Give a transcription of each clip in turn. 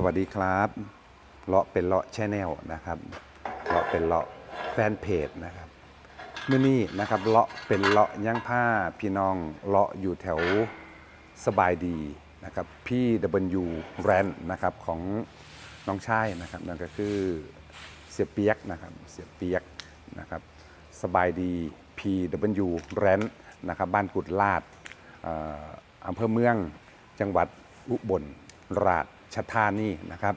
สวัสดีครับเลาะเป็นเลาะแชแนลนะครับเลาะเป็นเลาะแฟนเพจนะครับเมื่อนี้นะครับเลาะเป็นเลาะย่างผ้าพี่น้องเลาะอยู่แถวสบายดีนะครับพี่ W แรนนะครับของน้องชายนะครับนั่นก็คือเสียเปียกนะครับเสียเปียกนะครับสบายดี PW แรนนะครับบ้านกุดลาดเอ่ออำเภอเมืองจังหวัดอุบลราช ธานีนะครับ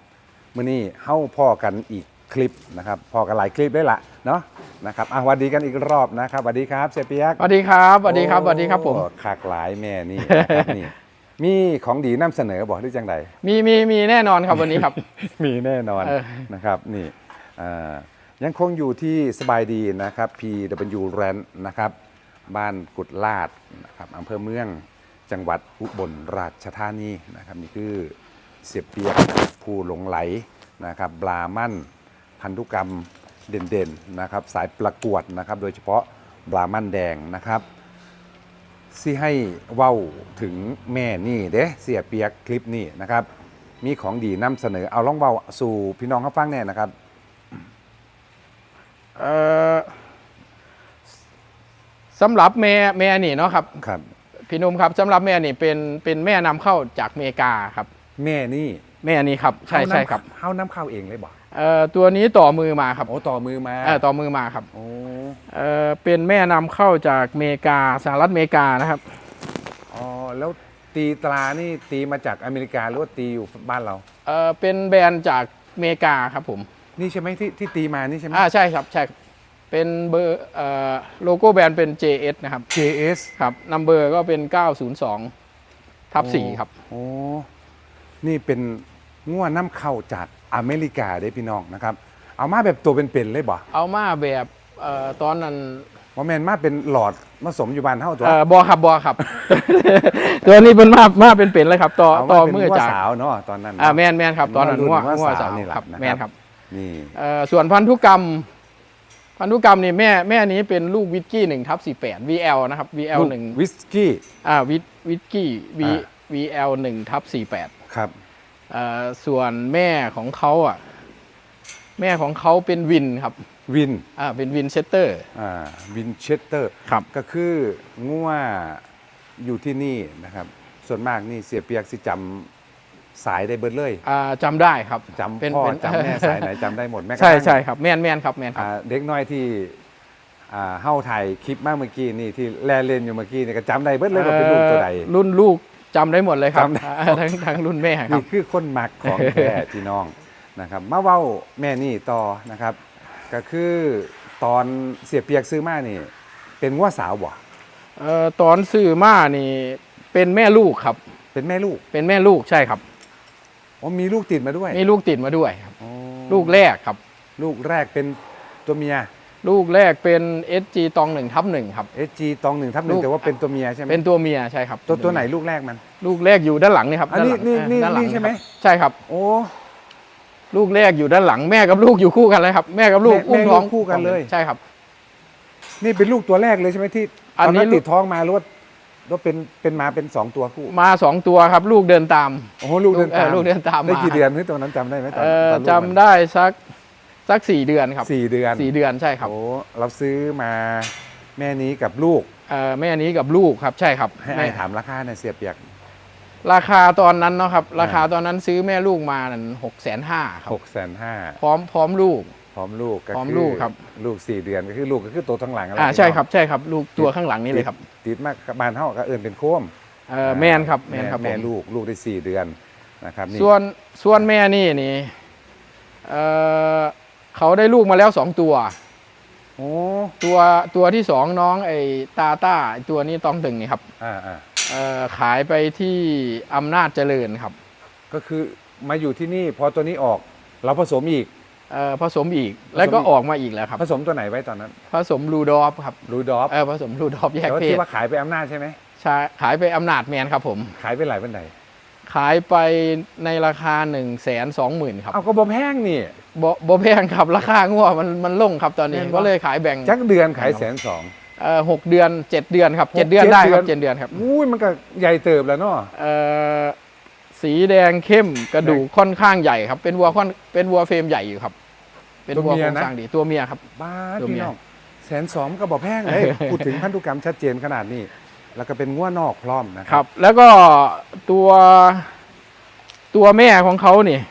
เมื่อนี้เข้าพ่อกันอีกคลิปนะครับพ่อกันหลายคลิปได้ละเนาะนะครับอะสวัสดีกันอีกรอบนะครับสวัสดีครับเสียเปียกสวัสดีครับสวัสดีครับสวัสดีครับผม โอ้ขากหลายแม่นี่นะครับนี่ มีของดีนำเสนอบอกหรือจังใด มีมีมีแน่นอนครับวันนี้ครับ มีแน่นอนเออ นะครับนี่อ่ายังคงอยู่ที่สบายดีนะครับ PW r a n นะครับบ้านกุดลาดนะครับอำเภอเมืองจังหวัดอุบลราชธานีนะครับนี่คือ เสียเปียกผู้หลงไหลนะครับบรามั่นพันธุกรรมเด่นๆนะครับสายประกวดนะครับโดยเฉพาะบรามั่นแดงนะครับสิให้เว้าถึงแม่นี่เด้เสียเปียกคลิปนี้นะครับมีของดีนำเสนอเอาล่องเว้าสู่พี่น้องเขาฟังแน่นะครับเอ่อสำหรับแม่แม่นี่เนาะครับครับ พี่หนุ่มครับสำหรับแม่นี่เป็นเป็นแม่นำเข้าจากอเมริกาครับ แม่นี่แม่นี่ครับใช่เฮานำใช่ครับเฮาน้ำเข้าเองเลยบ่เอ่อตัวนี้ต่อมือมาครับโอ้ต่อมือมาเออต่อมือมาครับโอ้เอ่อเป็นแม่นำเข้าจากอเมริกาสหรัฐอเมริกานะครับอ๋อแล้วตีตรานี่ตีมาจากอเมริกาหรือว่าตีอยู่บ้านเราเอ่อเป็นแบรนด์จากอเมริกาครับผมนี่ใช่ไหมที่ที่ตีมานี่ใช่ไหมอ่าใช่ครับใช่ครับเป็นเบอร์เอ่อโลโก้แบรนด์เป็น JS นะครับ JS ครับนัมเบอร์ก็เป็น 902ทับ4ครับโอ้ นี่เป็นง่วน้ำเข้าจากอเมริกาได้พี่น้องนะครับ เอามาแบบตัวเป็นๆเลยบ่เอามาแบบเอ่อตอนนั้นว่าแมนมาเป็นหลอดผสมอยู่บ้านเท่าตัว เอ่อบอครับบอครับ ตัวนี้เป็นมามาเป็นเป็นเลยครับ ต่อเอาต่มาอเป็นมือว่าจากสาวเนาะตอนนั้นอ่าเนาะแมนแมนครับ ตอนนั้นรุ่นง่วว่าง่วสาสาววนี่แหละครับนะครับแมนครับนี่เอ่อส่วนพันธุกรรม พันธุกรรมนี่แม่แม่นี้เป็นลูกวิสกี้หนึ่งทับสี่แปด VL นะครับ VL ลูกหนึ่งวิสกี้อ่าวิสวิสกี้ V อ่า VL หนึ่งทับสี่แปด ครับเอ่อส่วนแม่ของเขาอะ แม่ของเขาเป็นวินครับ วินอ่าเป็นวินเชสเตอร์อ่าวินเชสเตอร์ครับก็คือง่วอยู่ที่นี่นะครับ ส่วนมากนี่เสียเปียกสิจำสายได้เบิดเลยอ่าจำได้ครับจำเป็นพ่อเป็นจำแม่สายไหนจำได้หมดแม่กระใช่ทั่งใช่ครับแมนแมนครับแมนครับอ่าเด็กน้อยที่อ่าเฮ้าถ่ายคลิปมาเมื่อกี้นี่ที่แลเล่นอยู่เมื่อกี้นี่ก็จำได้เบิดเลยว่าเป็นลูกตัวใดเอ่อรุ่นลูก จำได้หมดเลยครับจำได้อ่าทั้งทั้งรุ่นแม่ครันี่บคือคนมักของแท้พี่น้องนะครับมาเว้าแม่นี่ต่อนะครับ ก็คือตอนเสียเปียกซื้อมานี่ เป็นว่าสาวบ่เอ่อตอนซื้อมานี่เป็นแม่ลูกครับ เป็นแม่ลูกเป็นแม่ลูกใช่ครับ อ๋อมีลูกติดมาด้วยมีลูกติดมาด้วยครับ อ๋อลูกแรกครับ ลูกแรกเป็นตัวเมีย ลูกแรกเป็น SG ตองหนึ่งทับหนึ่งครับ SG ตองหนึ่งทับหนึ่ลูงกแต่ว่าเป็นตัวเมียใช่ไหมเป็นตัวเมียใช่ครับตัวตัวไหนลูกแรกมัน ลูกแรกอยู่ด้านหลังนี่ครับอันนี้ด้าหลังนี่เอ่อด้านหลังนี่ใช่ไหมครับใช่ครับ โอ้ลูกแรกอยู่ด้านหลังแม่กับลูกอยู่คู่กันเลยครับ แม่กับลูกแม่อุ้มแม่ท้องลูกคู่กันเลยใช่ครับ นี่เป็นลูกตัวแรกเลยใช่ไหมที่อันตอนนี้นั้นลูกติดท้องมาหรือว่าหรือว่าเป็นเป็นมาเป็นสองตัวคู่มาสองตัวครับ ลูกเดินตามโอ้โหลูกเดินเออตามลูกเดินตามได้มากี่เดือนที่ตอนนั้นจำได้ไหมตอนเอ่อตอนลูกจำมันได้สัก สักสี่เดือนครับสี่เดือนสี่เดือนใช่ครับโอ้เราซื้อมาแม่นี้กับลูกเอ่อแม่นี้กับลูกครับใช่ครับให้แม่ไอ้ถามราคาในอยเสียเปียก ราคาตอนนั้นเนาะครับ ราคาตอนนั้นซื้อแม่ลูกมานั่นหกแสนห้าครับหกแสนห้าพร้อมพร้อมลูกพร้อมลูกก็พร้อมคืลูกครับลูกสี่เดือนก็คือลูกก็คือตัวทั้งหลังอะไรอ่าใช่ครับใช่ครับลูกตัวข้างหลังนี่เลยครับ ติดมากกับบานเท่าก็เอินเป็นโค้มเอ่อแมนครับแมนครับแม่ผมลูกลูกได้สี่เดือนนะครับนี่ส่วนส่วนแม่นี่นี่เอ่อ เขาได้ลูกมาแล้วสองตัวโอ้ตัวตัวที่สองน้องไอ้ตาต้าไอ้ตัวนี้ต้องตึงนี่ครับอ่าอ่าเอ่อขายไปที่อำนาจเจริญครับก็คือมาอยู่ที่นี่พอตัวนี้ออกเราผสมอีก เอ่อผสมอีกแล้วก็ผสมอีกออกมาอีกแล้วครับ ผสมตัวไหนไว้ตอนนั้นผสมลูดอฟครับรูดอฟเออผสมลูดอฟแยกแต่ว่าเพที่ศว่าขายไปอำนาจใช่ไหมใช่ขายไปอำนาจแมนครับผม ขายไปหลายเป็นไหน ขายไปในราคา1นึ่งแสนสองหมื่นครับเอาก็บ่แพงนี่บ่บ่แพงครับราคางัวมันมันลงครับตอนนี้แม่นบ่ก็เลยขายแบ่งจักเดือนขายแสนสองเอ่อหกเดือนเจ็ดเดือนครับหกเจ็ดเดือนเจ็ดได้คเดืรัอบนเจ็ดเดือนครับอุ้ยมันก็ใหญ่เติบแล้วเนาะเอ่อสีแดงเข้มกระดูกค่อนข้างใหญ่ครับ เป็นวัวค่อนเป็นวัวเฟรมใหญ่อยู่ครับ เป็นวัวโครงสร้างดีตัวเมียครับบ้าตัวเมีพี่ยน้องแสนสองก็บอกแพงเลยพูดถึงพันธุกรรมชัดเจนขนาดนี้ แล้วก็เป็นง่วนอกพร้อมนะคครัรับ บ แล้วก็ตัวตัวแม่ของเขาเนี่ย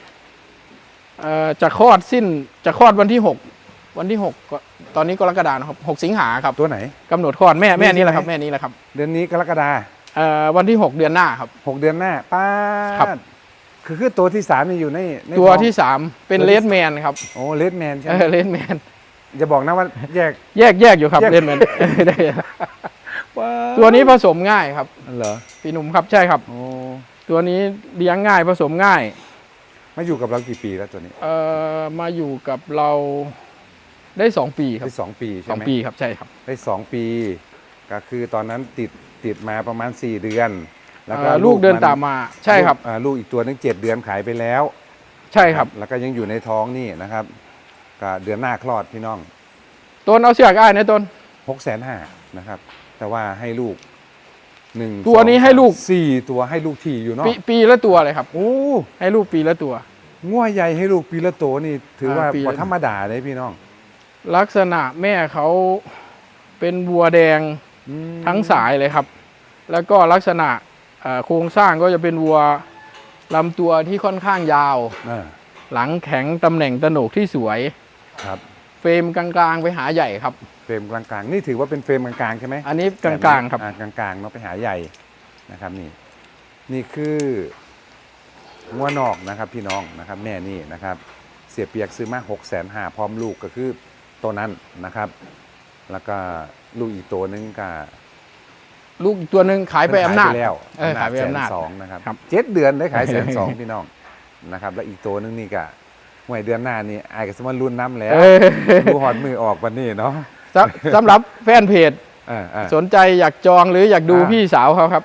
เอ่อจะคลอดสิ้นจะคลอดวันที่หกวันที่หกก็ตอนนี้กรกฎานะครับหกสิงหาครับตัวไหน กำหนดคลอดแม่แม่นี่นี่แหละใช่ครับไหมแม่นี้แหละครับเดือนนี้กรกฎาเอ่อวันที่หกเดือนหน้าครับ หกเดือนหน้าป้าดครับ คือคือตัวที่สามนี่อยู่ในในตัวท้องที่สามเป็นตัวที่เลดแมนครับโอ้เลดแมนใช่เอไหมอเลดแมนอย่าบอกนะว่าแยก แยกแยกอยู่ครับแยก เลดแมนได้ว้า ตัวนี้ผสมง่ายครับเหรอพี่หนุ่มครับใช่ครับ โอ้ตัวนี้เลี้ยงง่ายผสมง่าย มาอยู่กับเรากี่ปีแล้วตัวนี้เอ่อมาอยู่กับเราได้สองปีครับได้สองปีสใช่องไหมปีครับใช่ครับ ได้สองปี ก็คือตอนนั้นติดติดมาประมาณ 4 เดือน แล้วก็เอ่อลูกเดินตามมาใช่ครับ ลูกอ่าลูกอีกตัวนึงเจ็ดเดือนขายไปแล้วใช่ครับ แล้วก็ยังอยู่ในท้องนี่นะครับก็เดือนหน้าคลอดพี่น้องต้นเอาเสือกอ้ายนะต้นหกแสนห้านะครับ แต่ว่าให้ลูกหนึ่งตัวนี้สองให้ลูกสามสี่ตัวให้ลูกทีอยู่เนาะปีปีละตัวเลยครับ โอ้ให้ลูกปีละตัวง่วใหญ่ให้ลูกปีละโตวนี่ ถือว่าอ่าปีละ บ่ธรรมดาเลยพี่น้องลักษณะแม่เขาเป็นวัวแดงอืมทั้งสายเลยครับ แล้วก็ลักษณะเอ่อโครงสร้างก็จะเป็นวัวลำตัวที่ค่อนข้างยาว อ่าหลังแข็งตำแหน่งตะโหนกที่สวย ครับ เฟรมกลางๆ ไปหาใหญ่ครับ เฟรมกลางๆ นี่ถือว่าเป็นเฟรมกลางๆใช่ไหมอันนี้กลางๆครับอ่ากลางๆเนาะไปหาใหญ่นะครับนี่ นี่คืองัวนอกนะครับพี่น้องนะครับแม่นี่นะครับ เสียเปียกซื้อมาหกแสนห้าพร้อมลูกก็คือตัวนั้นนะครับ แล้วก็ลูกอีกตัวนึงก็ลูกอีกตัวหนึ่งขายไปอำนาจขยแล้วเออขายไปอำนาจสองนะครับครับเจ็ดเดือนได้ขายแสนสองพี่น้องนะครับ แล้วอีกตัวนึงนี่ก็ ห่วยเดือนหน้านี่ไอ้ายก็สมารุ่นน้ำแล้วเออ ดูหอดมือออกวันนี้เนาะสำสำหรับแฟนเพจเออเออ สนใจอยากจองหรืออยากดูอ่า พี่สาวเขาครับ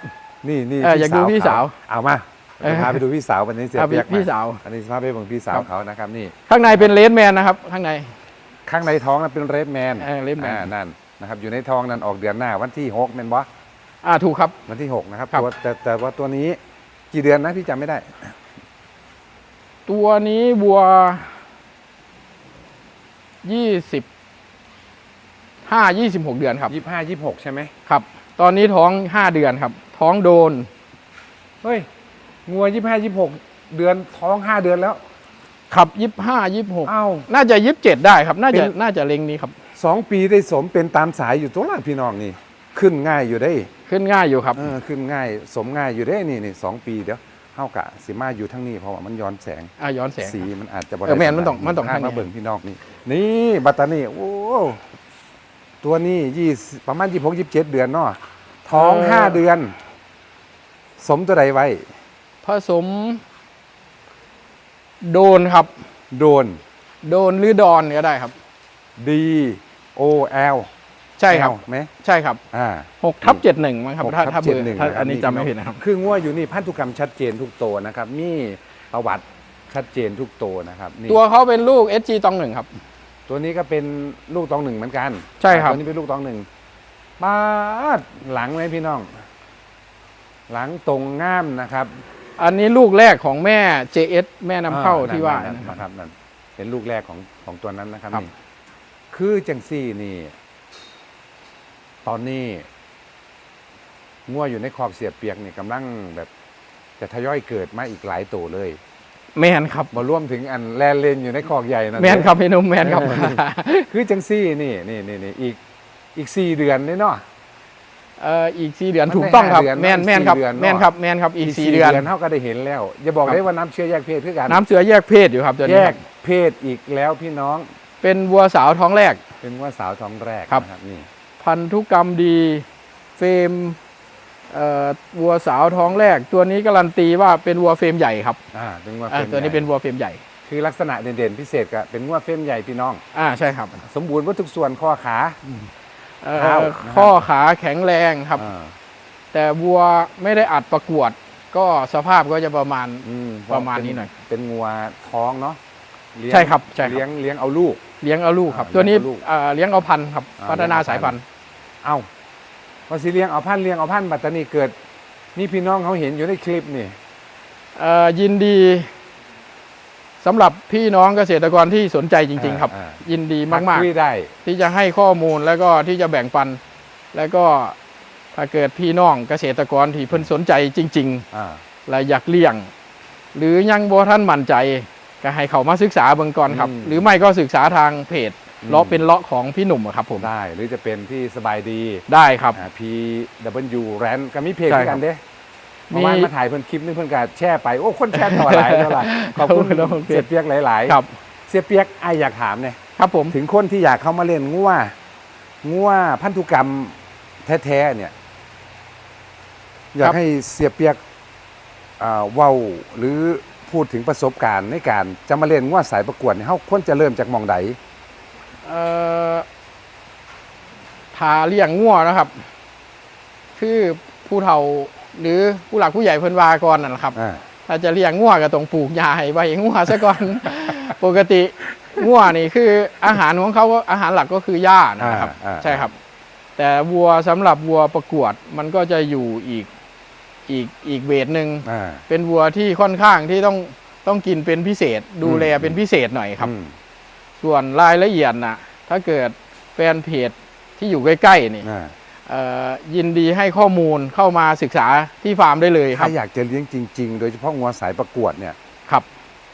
นี่นี่เอออยากดูพี่สาวเขเอามาเออ พาไปดูพี่สาววันนี้เสียเอาเปียกพี่มาสาว อันนี้พาไปเบิ่งพี่สาวครับ เขานะครับนี่ ข้างในเป็นเลดแมนนะครับ ข้างใน ข้างในท้องนั้นเป็นเรดแมนเออ Red Man นั่นนะครับอยู่ในท้องนั้นออกเดือนหน้าวันที่หกแม่นบ่อ่าถูกครับ วันที่หกนะครับครับ ตัวแต่แต่ว่าตัวนี้กี่เดือนนะพี่จำไม่ได้ ตัวนี้วัวยี่สิบห้ายี่สิบหกเดือนครับยี่ห้ายี่หกใช่ไหมครับ ตอนนี้ท้องห้าเดือนครับ ท้องโดน เฮ้ยงัวยี่ห้ายี่หกเดือนท้องห้าเดือนแล้วขับยี่ห้ายี่หกอ้าว น่าจะยี่สิบเจ็ดได้ครับ น่าจะเป็นน่าจะเล็งนี้ครับ สองปีได้สมเป็นตามสายอยู่ตัวละพี่น้องนี่ ขึ้นง่ายอยู่ได้ขึ้นง่ายอยู่ครับ เออขึ้นง่าย สมง่ายอยู่ได้นี่นี่สองปีเดี๋ยว เท่ากะสิมาอยู่ทั้งนี้เพราะว่ามันย้อนแสงอ่าย้อนแสง สีมันอาจจะบ่เออแม่นมันต้องมันต้องข้างทางนี้ มาเบิ่งพี่น้องนี่นี่บัตตานี่โอ้ตัวนี้ยี่ประมาณยี่หกยี่เจ็ดเดือนเนาะท้องห้าเดือน สมตัวใดไว้ ผสม โดนครับ โดน โดนหรือดอนก็ได้ครับ D O L ใช่ครับ L ไหมใช่ครับอ่าหกทับเจ็ดหนึ่งมั้งครับหกถ้าทัถ้าบเบเจ็อดร์หนึ่งถ้าะครับอันนี้จำไม่ผิดนะครับ คืองัวอยู่นี่พันธุกรรมชัดเจนทุกตัวนะครับมีประวัติชัดเจนทุกตัวนะครับนี่ตัวเขาเป็นลูก SG ตองหนึ่งครับ ตัวนี้ก็เป็นลูกตองหนึ่งเหมือนกัน ใช่ครับตัวนี้เป็นลูกตองหนึ่งปาดหลังไหมพี่น้อง หลังตรงง่ามนะครับ อันนี้ลูกแรกของแม่ JS แม่นำเข้าอ่ที่ว่านั่นนะๆครับนะครับนั่นเป็นลูกแรกของของตัวนั้นนะครับครับนี่คือจังซี่นี่ ตอนนี้งัวอยู่ในคอกเสียบเปียกนี่กำลังแบบจะทยอยเกิดมาอีกหลายตัวเลย แมนครับมาร่วมถึงอันแลนเลนอยู่ในคอกใหญ่นั่นแมนครับพี่หนุ่มแมนครับเออคือจังซี่นี่นี่นี่นี่อีกอีกสี่เดือนนี่เนาะเอ่ออีกสี่เดือนมันถูกต้องครับได้ห้าเดือนแมนเนอะแมนครับสี่เดือนเนอะแมนครับแมนครับอีกสี่เดือนเท่าก็ได้เห็นแล้ว อย่าบอกครับได้ว่าน้ำเชื้อแยกเพศคือกันน้ำเสือแยกเพศอยู่ครับตัวแยนี้คกรับเพศอีกแล้วพี่น้อง เป็นวัวสาวท้องแรก เป็นว่าสาวท้องแรกครับนะครับนี่ พันธุกรรมดี เฟรมเอ่อวัวสาวท้องแรก ตัวนี้การันตีว่าเป็นวัวเฟรมใหญ่ครับอ่าเป็นว่าอ่าเฟรมตัวนี้ใหญ่เป็นวัวเฟรมใหญ่ คือลักษณะเด่นๆพิเศษก็เป็นว่าเฟรมใหญ่พี่น้องอ่าใช่ครับ สมบูรณ์ว่าทุกส่วนข้อขาเอ่อเท้านะครับข้อขาแข็งแรงครับอ่าแต่วัวไม่ได้อัดประกวด ก็สภาพก็จะประมาณอืประมาณนี้หน่อย เป็นงัวท้องเนาะเลี้ยงใช่ครับใช่ครับเลี้ยงเลี้ยงเอาลูก เลี้ยงเอาลูกครับอ่าตัวนี้เลี้ยงเอาลูกเอ่อเลี้ยงเอาพันธุ์ครับอ่าพัฒนาเลี้ยงเอาสายพันธุ์ เอ้าว่าสิเลี้ยงเอาพันธุ์เลี้ยงเอาพันธุ์บัตตานีเกิด นี่พี่น้องเขาเห็นอยู่ในคลิปนี่เอ่อยินดีสำหรับพี่น้องเกษตรกรที่สนใจจริง ๆ ครับอ่ายินดีมากคุยได้ๆที่จะให้ข้อมูลแล้วก็ที่จะแบ่งปัน แล้วก็ถ้าเกิดพี่น้องเกษตรกรที่เพิ่นสนใจจริงอ่าๆและอยากเลี้ยง หรือยังบ่ท่านมั่นใจ ก็ให้เขามาศึกษาเบื้องก่อนครับ หรือไม่ก็ศึกษาทางเพจเลาะเป็นเลาะของพี่หนุ่มอะครับผมได้หรือจะเป็นที่สบายดีได้ครับอ่า PW Rand ก็มีเพจใช่ด้วยครักับนเด้มีเมื่อวานมาถ่ายเพิ่นคลิปนึงเพิ่นก็แชร์ไป โอ้คนแชร์ต่อหลายเท่าไหร่ขอบคุณขอบคุณเสียเปียกหลายครับๆเสียเปียกไออยากถามเนี่ยครับผมถึงคนที่อยากเข้ามาเล่นงัวงัวพันธุกรรมแท้ๆเนี่ย อยากให้เสียเปียกอ่าเว้าหรือพูดถึงประสบการณ์ในการจะมาเล่นงัวสายประกวดเนี่ยเฮาควรจะเริ่มจากหมองใดเอ่อ ทาเลี้ยงงัวนะครับ คือผู้เฒ่าหรือผู้หลักผู้ใหญ่เพิ่นวาก่อนนั่นแหละครับอ่าถ้าจะเลี้ยงงัวก็ต้องปลูกหญ้าให้ไว้งัวซะก่อนปกติงัวนี่คืออาหารของเขาก็อาหารหลักก็คือหญ้านะครับอ่าอ่าใช่ครับ แต่วัวสำหรับวัวประกวดมันก็จะอยู่อีกอีกอีกเวทหนึ่งอ่าเป็นวัวที่ค่อนข้างที่ต้องต้องกินเป็นพิเศษ ดูแลอืมเป็นพิเศษหน่อยครับอืม ส่วนรายละเอียดนะถ้าเกิดแฟนเพจที่อยู่ใกล้ๆนี่อ่าเอ่อยินดีให้ข้อมูลเข้ามาศึกษาที่ฟาร์มได้เลยครัถ้าบอยากจะเลี้ยงจริง ๆ โดยเฉพาะงัวสายประกวดเนี่ยครับ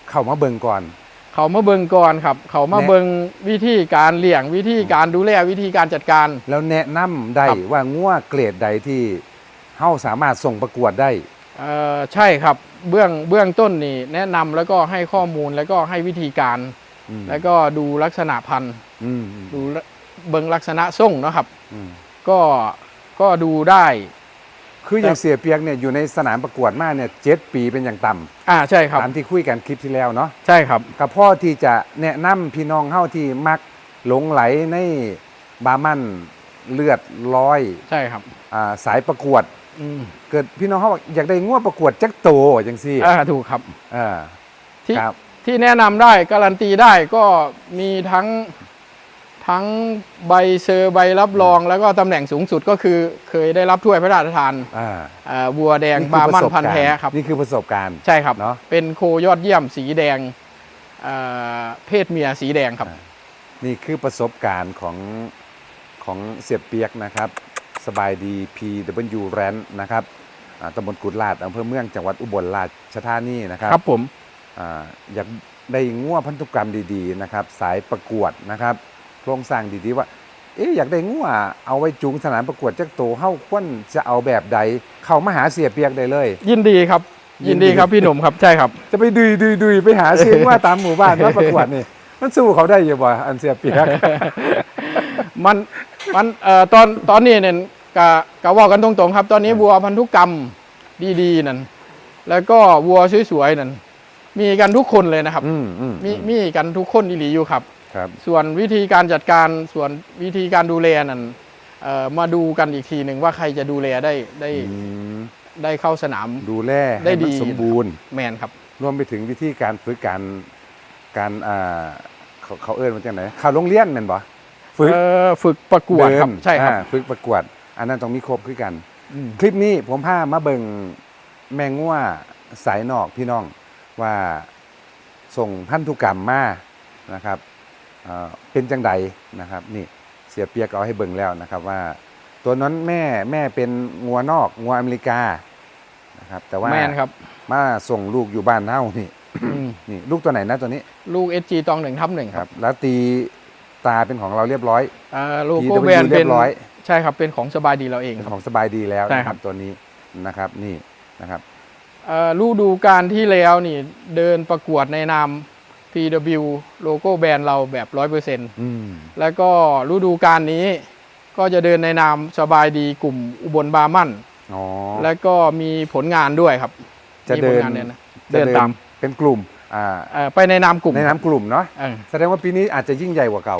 เข้ามาเบิ่งก่อน เขามาเบิงก่อนครับ เขามาแนะ เบิงวิธีการเลี้ยงวิธีการดูแลวิธีการจัดการ แล้วแนะนำได้ครับ ว่างัวเกรดใดที่เฮาสามารถส่งประกวดได้ เอ่อใช่ครับเบื้องเบื้องต้นนี่แนะนำแล้วก็ให้ข้อมูลแล้วก็ให้วิธีการอืม แล้วก็ดูลักษณะพันธุ์อืมอืมดูเบิงลักษณะส่งเนาะครับอืมก็ก็ดูได้ คืออย่างเสียเปียกเนี่ยอยู่ในสนามประกวดมาเนี่ยเจ็ดปีเป็นอย่างต่อ่าใช่ครับำตามที่คุยกันคลิปที่แล้วเนาะใช่ครับกับพ่อที่จะแนะนำพี่น้องเฮาที่มักหลงไหลในบามันเลือดร้อย ใช่ครับอ่าสายประกวดอืมเกิดพี่น้องเขาบอกอยากได้งัวประกวดจักโตจังซี่อ่าถูกครับอ่าที่ครับ ที่แนะนำได้การันตีได้ก็มีทั้งทั้งใบเซอร์ใบรับรอง แล้วก็ตำแหน่งสูงสุดก็คือเคยได้รับถ้วยพระราชทานอ่าอ่าวัวแดงคือบาประมันสบพันธุ์การณ์แท้ครับนี่คือประสบการณ์ใช่ครับเนอะเป็นโคยอดเยี่ยมสีแดงอ่าเพศเมียสีแดงครับอ่านี่คือประสบการณ์ของของเสียเปียกนะครับ สบายดี PW r a n นะครับอ่าตำบลกุดลาดอำเภอเมืองจังหวัดอุบลราชธานีนะครับครับผม อ่าอยากได้งัวพันธุกรรมดีๆนะครับ สายประกวดนะครับโครงสร้างดีๆว่าเอ๊ะอยากได้งัวเอาไว้จูงสนามประกวดจักโตเฮาควรจะเอาแบบใด เข้ามาหาเสียเปียกได้เลย ยินดีครับ ยิยินนดีดีครับพี่หนุ่มครับใช่ครับ จะไปดุยดุยดุยไปหาซื้องัวตามหมู่บ้านมาประกวดนี่มันสู้เขาได้อยู่บ่อันเสียเปียกมันมันเอ่อตอนตอนนี้เนี่ยกะกะว่ากันตรงๆครับ ตอนนี้วัวพันธุกรรมดีๆนั่นแล้วก็วัวสวยๆนั่น มีกันทุกคนเลยนะครับ อืมอืมมีมีกันทุกคนอีหลีอยู่ครับ ครับ ส่วนวิธีการจัดการส่วนวิธีการดูแลนั่นเอ่อมาดูกันอีกทีหนึ่งว่าใครจะดูแลได้ได้อืมได้เข้าสนาม ดูแลได้ให้มันดี สมบูรณ์ แมนครับ รวมไปถึงวิธีการฝึกการการอ่าเขาเขาเอิ้นมันจังไหนเข้าโรงเรียนแม่นบ่ฝึกเอ่อฝึกประกวดครับเดินใช่ครับ อ่าฝึกประกวด อันนั้นต้องมีครบคือกัน อืม คลิปนี้ผมพามาเบิ่งแมงงัวสายนอกพี่น้อง ว่าส่งพันธุกรรมมานะครับเอ่อเป็นจังใดนะครับนี่เสียเปียกเอาให้เบิ่งแล้วนะครับว่า ตัวนั้นแม่แม่เป็นงัวนอกงัวอเมริกานะครับแต่ว่าแมนครับมาส่งลูกอยู่บ้านเฮานี่อืมนี่ลูกตัวไหนนะตัวนี้ ลูก SG ตองหนึ่งทับหนึ่งคครัรับบแล้วตีตาเป็นของเราเรียบร้อยเอ่อโลโก้ PW แบรนด์เรีเป็ยนบร้อยใช่ครับเป็นของสบายดีเราเองเป็นคขรับองสบายดีแล้วใช่นะคครัรับบตัวนี้นะครับนี่นะครับ เอ่อฤดูการที่แล้วนี่เดินประกวดในนาม PW โลโก้แบรนด์เราแบบ 100%อืมแล้วก็ฤดูการนี้ก็จะเดินในนามสบายดีกลุ่มอุบลบาร์มั่นอ๋อแล้วก็มีผลงานด้วยครับ จะมีเดิผลนงานเนี่ยนะจะเดินตามเป็นกลุ่มอ่าเอ่อไปในนามกลุ่มในน้ำกลุ่มเนาะเออแสดงว่าปีนี้อาจจะยิ่งใหญ่กว่าเก่า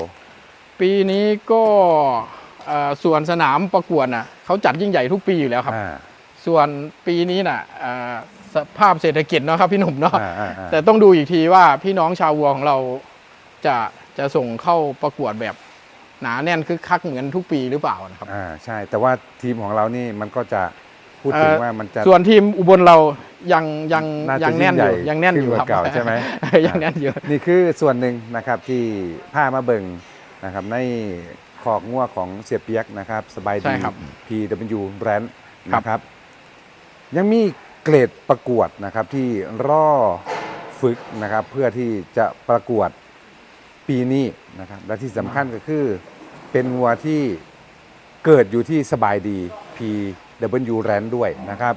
ปีนี้ก็เอ่อส่วนสนามประกวดน่ะเขาจัดยิ่งใหญ่ทุกปีอยู่แล้วครับอ่าส่วนปีนี้น่ะเอ่อ สภาพเศรษฐกิจเนาะครับพี่หนุ่มเนาะอ่าอ่าอ่าแต่ต้องดูอีกทีว่าพี่น้องชาววัวของเราจะจะส่งเข้าประกวดแบบหนาแน่นคึกคักเหมือนทุกปีหรือเปล่านะครับ อ่าใช่ แต่ว่าทีมของเรานี่มันก็จะพูดถึงเอ่อ ว่ามันจะ ส่วนทีมอุบลเรายังยังน่าจะยังแน่นอยู่ยิ่งใหญ่ยังแน่นอยู่ขึ้นกว่าครับเก่าใช่ไหม ยังแน่นอยู่ นี่คือส่วนหนึ่งนะครับที่ผ้ามาเบิงนะครับในขอกงัวของเสียเปียกนะครับ สบายใช่ดี ครับ PW r a n ครับนะครับ ยังมี เกรดประกวดนะครับที่รอฝึกนะครับเพื่อที่จะประกวดปีนี้นะครับและที่สำคัญก็คือเป็นวัวที่เกิดอยู่ที่สบายดี PW r a n ด้วยนะครับ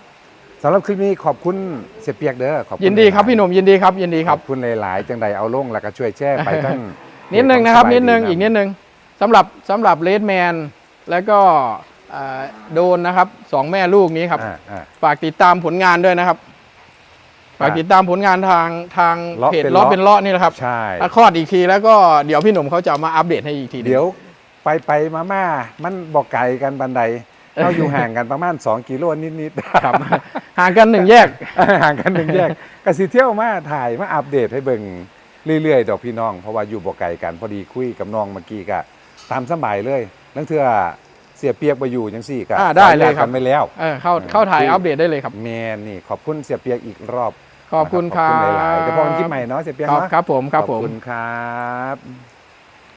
สำหรับคลิปนี้ขอบคุณเสียเปียกเด้อขอบคุณยินดีครับหลาๆพี่หนุ่มยินดีครับยินดีครับขอบคุณหลายๆ จังใดเอาลงแล้วก็ช่วยแช่ไปทั้งนิดนึงนะครับเพจนิดนึงขสบายอีกนิดนึงสำหรับสำหรับเลดแมนแล้วก็เอ่อ โดนนะครับสองแม่ลูกนี้ครับอ่าอ่าฝากติดตามผลงานด้วยนะครับ ฝากติดตามผลงานทางทางเลาะเพจเป็นล้อเลาะเป็นเลาะนี่แหละครับใช่ถ้าคลอดอีกทีแล้วก็เดี๋ยวพี่หนุ่มเขาจะมาอัปเดตให้อีกทีหนึ่งเดี๋ยวไปไปมามามันบอกไกลกันบันไดเราอยู่ห่างกันประมาณ 2 กิโลนิดๆครับห่างกันหนึ่งแยกห่างกันหนึ่งแยกกสิเที่ยวมาถ่ายมาอัปเดตให้เบิ่งเรื่อยๆดอกพี่น้อง เพราะว่าอยู่บอกไกลกันพอดีคุยกับน้องเมื่อกี้ก็ตามสบายเลยนั่นเถื่อ เสียเปียกไปอยู่ยังสี่ก็อ่าได้เลยสัญญาครับกันไปแล้วเออเข้าเข้าถ่ายอัปเดตได้เลยครับ แมนนี่ขอบคุณเสียเปียกอีกรอบขอบคุณคขรัอบบคุณหลายๆเดี๋ยวพอกันคลิปใหม่เนาะเสียเปียกครับเนาะครับผมครับขผอบมคุณครับ